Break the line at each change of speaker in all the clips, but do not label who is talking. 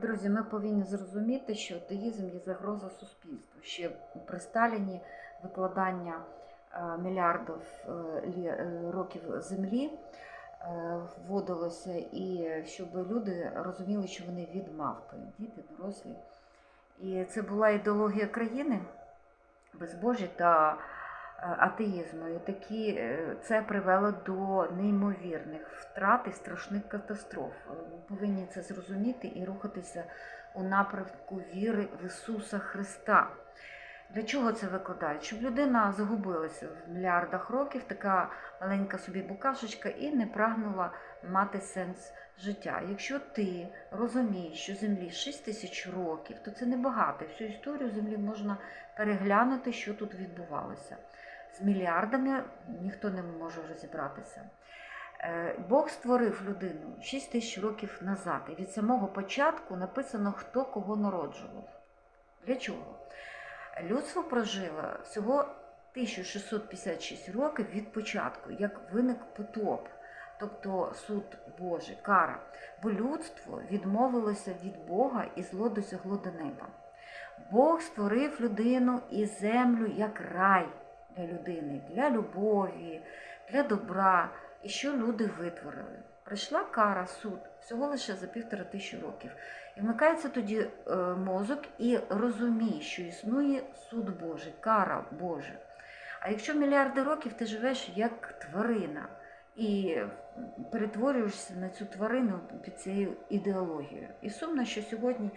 Друзі, ми повинні зрозуміти, що атеїзм є загроза суспільству. Ще при Сталіні викладання мільярдів е, е, років землі е, вводилося, і щоб люди розуміли, що вони від мавпи, діти, дорослі. І це була ідеологія країни безбожі та атеїзму. І такі, е, це привело до неймовірних втрат і страшних катастроф. Е, Ми повинні це зрозуміти і рухатися у напрямку віри в Ісуса Христа. Для чого це викладають? Щоб людина загубилася в мільярдах років, така маленька собі букашечка, і не прагнула мати сенс життя. Якщо ти розумієш, що землі 6 тисяч років, то це небагато. Всю історію землі можна переглянути, що тут відбувалося. З мільярдами ніхто не може розібратися. Е, Бог створив людину 6 тисяч років назад, і від самого початку написано, хто кого народжував. Для чого? Людство прожило всього 1656 років від початку, як виник потоп, тобто суд Божий, кара. Бо людство відмовилося від Бога і зло досягло до неба. Бог створив людину і землю як рай для людини, для любові, для добра. І що люди витворили? Прийшла кара, суд, всього лише за півтора тисячі років. І вмикається тоді е, мозок і розуміє, що існує суд Божий, кара Божа. А якщо мільярди років ти живеш як тварина і перетворюєшся на цю тварину під цією ідеологією. І сумно, що сьогодні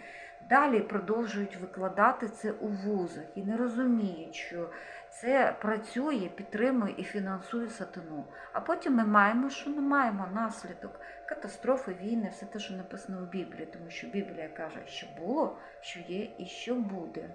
далі продовжують викладати це у вузах і не розуміють, що це працює, підтримує і фінансує сатану. А потім ми маємо, що ми маємо наслідок катастрофи, війни, все те, що написано в Біблії, тому що Біблія каже, що було, що є і що буде.